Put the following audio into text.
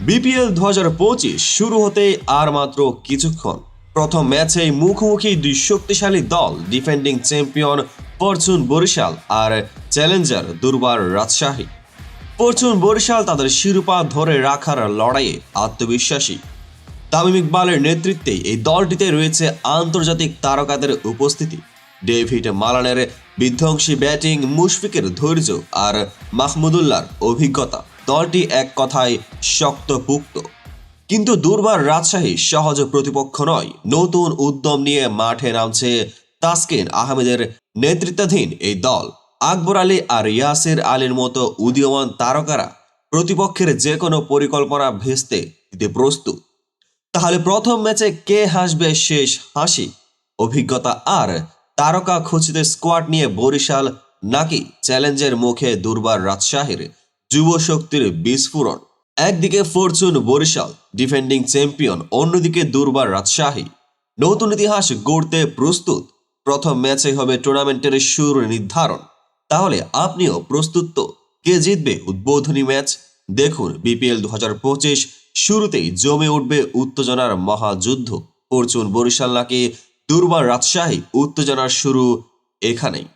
BPL দু হাজার পঁচিশ শুরু হতে আর মাত্র কিছুক্ষণ। প্রথম ম্যাচেই মুখোমুখি দুই শক্তিশালী দল, ডিফেন্ডিং চ্যাম্পিয়ন ফরচুন বরিশাল আর চ্যালেঞ্জার দুর্বার রাজশাহী। ফরচুন বরিশাল তাদের শিরোপা ধরে রাখার লড়াইয়ে আত্মবিশ্বাসী। তামিম ইকবালের নেতৃত্বে এই দলটিতে রয়েছে আন্তর্জাতিক তারকাদের উপস্থিতি। ডেভিড মালানের বিধ্বংসী ব্যাটিং, মুশফিকের ধৈর্য আর মাহমুদুল্লাহর অভিজ্ঞতা। দলটি এক কথায় শক্তপুক্ত। কিন্তু দুর্বার রাজশাহী সহজ প্রতিপক্ষ নয়। নতুন উদ্যম নিয়ে মাঠে নামছে তাসকিন আহমেদের নেতৃত্বাধীন এই দল। আকবর আলী আর ইয়াসির আলীর মতো উদীয়মান তারকারা প্রতিপক্ষের যে কোনো পরিকল্পনা ভেস্তে দিতে প্রস্তুত। তাহলে প্রথম ম্যাচে কে হাসবে শেষ হাসি? অভিজ্ঞতা আর তারকা খচিত স্কোয়াড নিয়ে বরিশাল নাকি চ্যালেঞ্জের মুখে দুর্বার রাজশাহীর? যুব শক্তির বিস্ফোরণ। একদিকে ফরচুন বরিশাল, ডিফেন্ডিং চ্যাম্পিয়ন, অন্যদিকে দুর্বার রাজশাহী। নতুন ইতিহাস গড়তে প্রস্তুত। প্রথম ম্যাচে হবে টুর্নামেন্টের সুর নির্ধারণ। তাহলে আপনিও প্রস্তুত তো? কে জিতবে উদ্বোধনী ম্যাচ? দেখুন বিপিএল দু হাজার পঁচিশ শুরুতেই জমে উঠবে উত্তেজনার মহাযুদ্ধ। ফরচুন বরিশাল নাকি দুর্বার রাজশাহী, উত্তেজনার শুরু এখানেই।